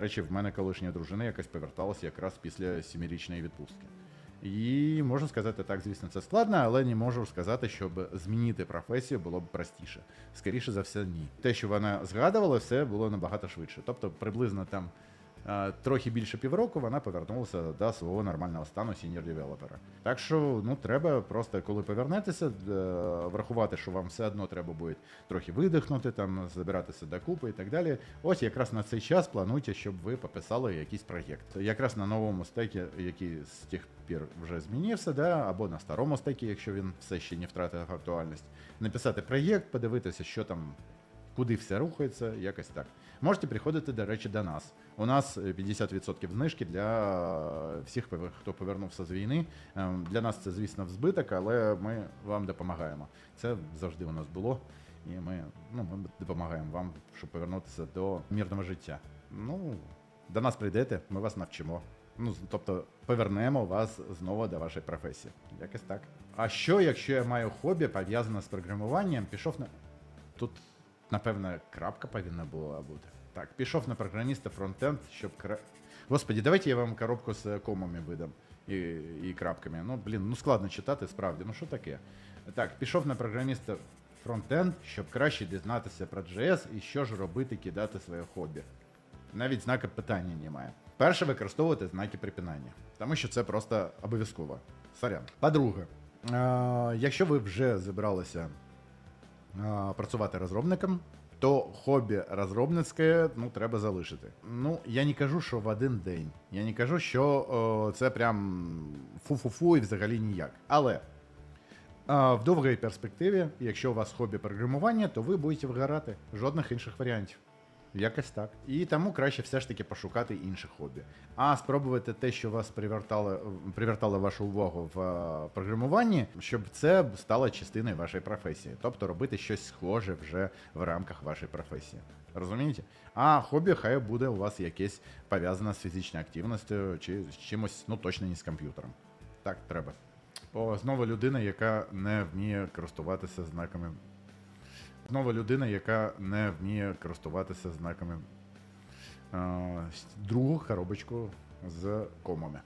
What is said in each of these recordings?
речі, в мене колишня дружина якось поверталася якраз після сімирічної відпустки. І можна сказати так, звісно, це складно, але не можу сказати, щоб змінити професію було б простіше. Скоріше за все, ні. Те, що вона згадувала, все було набагато швидше. Тобто, приблизно там трохи більше півроку вона повернулася до свого нормального стану сіньор девелопера. Так що ну треба просто, коли повернетеся, е, врахувати, що вам все одно треба буде трохи видихнути, там забиратися докупи і так далі. Ось якраз на цей час плануйте, щоб ви пописали якийсь проєкт. Якраз на новому стекі, який з тих пір вже змінився, да, або на старому стекі, якщо він все ще не втратив актуальність. Написати проєкт, подивитися, що там куди все рухається, якось так. Можете приходити, до речі, до нас. У нас е, 50% знижки для е, всіх, хто повернувся з війни. Ем, Для нас це, звісно, в збиток, але ми вам допомагаємо. Це завжди у нас було. І ми, ну, ми допомагаємо вам, щоб повернутися до мирного життя. Ну, до нас прийдете, ми вас навчимо. Ну, тобто повернемо вас знову до вашої професії. Якось так. А що, якщо я маю хобі пов'язане з програмуванням, пішов на. Тут, напевно, крапка повинна була бути. Так, пішов на програміста фронтенд, щоб кра... Господі, давайте я вам коробку з комами видам і, і крапками. Ну, блін, ну складно читати, справді. Ну що таке? Так, пішов на програміста фронтенд, щоб краще дізнатися про JS і що ж робити, кидати своє хобі. Навіть знака питання немає. Перше використовувати знаки припинання, тому що це просто обов'язково. Сорян. По-друге, якщо ви вже зібралися працювати розробником, то хобі розробницьке ну, треба залишити. Ну, я не кажу, що в один день. Я не кажу, що о, це прям фу-фу-фу і взагалі ніяк. Але а, в довгій перспективі, якщо у вас хобі програмування, то ви будете вгорати. Жодних інших варіантів. Якось так. І тому краще все ж таки пошукати інше хобі. А спробувати те, що вас привертало, привертало вашу увагу в е, програмуванні, щоб це стало частиною вашої професії. Тобто робити щось схоже вже в рамках вашої професії. Розумієте? А хобі хай буде у вас якесь пов'язане з фізичною активністю чи з чимось, ну точно не з комп'ютером. Так, треба. О, знову людина, яка не вміє користуватися знаками. Знову людина, яка не вміє користуватися знаками. Другу коробочку з комами.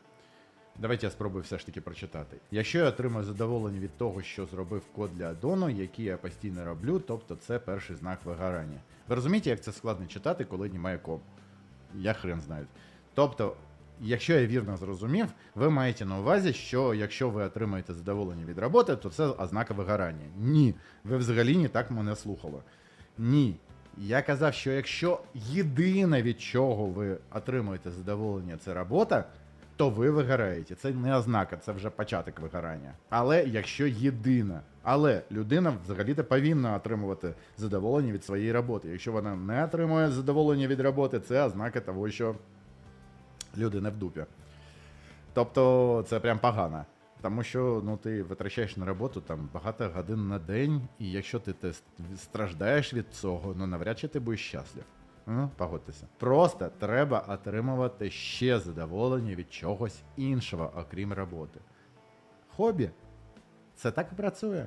Давайте я спробую все ж таки прочитати. Якщо я отримую задоволення від того, що зробив код для аддону, який я постійно роблю, тобто це перший знак вигорання. Ви розумієте, як це складно читати, коли немає ком? Я хрен знаю. Тобто, якщо я вірно зрозумів, ви маєте на увазі, що якщо ви отримаєте задоволення від роботи, то це ознака вигорання. Ні, ви взагалі не так мене слухали. Ні. Я казав, що якщо єдине від чого ви отримуєте задоволення, це робота, то ви вигораєте. Це не ознака, це вже початок вигорання. Але якщо єдина, але людина взагалі-то повинна отримувати задоволення від своєї роботи. Якщо вона не отримує задоволення від роботи, це ознака того, що людина в дупі. Тобто це прям погано. Тому що ну, ти витрачаєш на роботу там багато годин на день, і якщо ти те страждаєш від цього, ну навряд чи ти будеш щаслив. Ну, погодьтеся. Просто треба отримувати ще задоволення від чогось іншого, окрім роботи. Хобі це так і працює.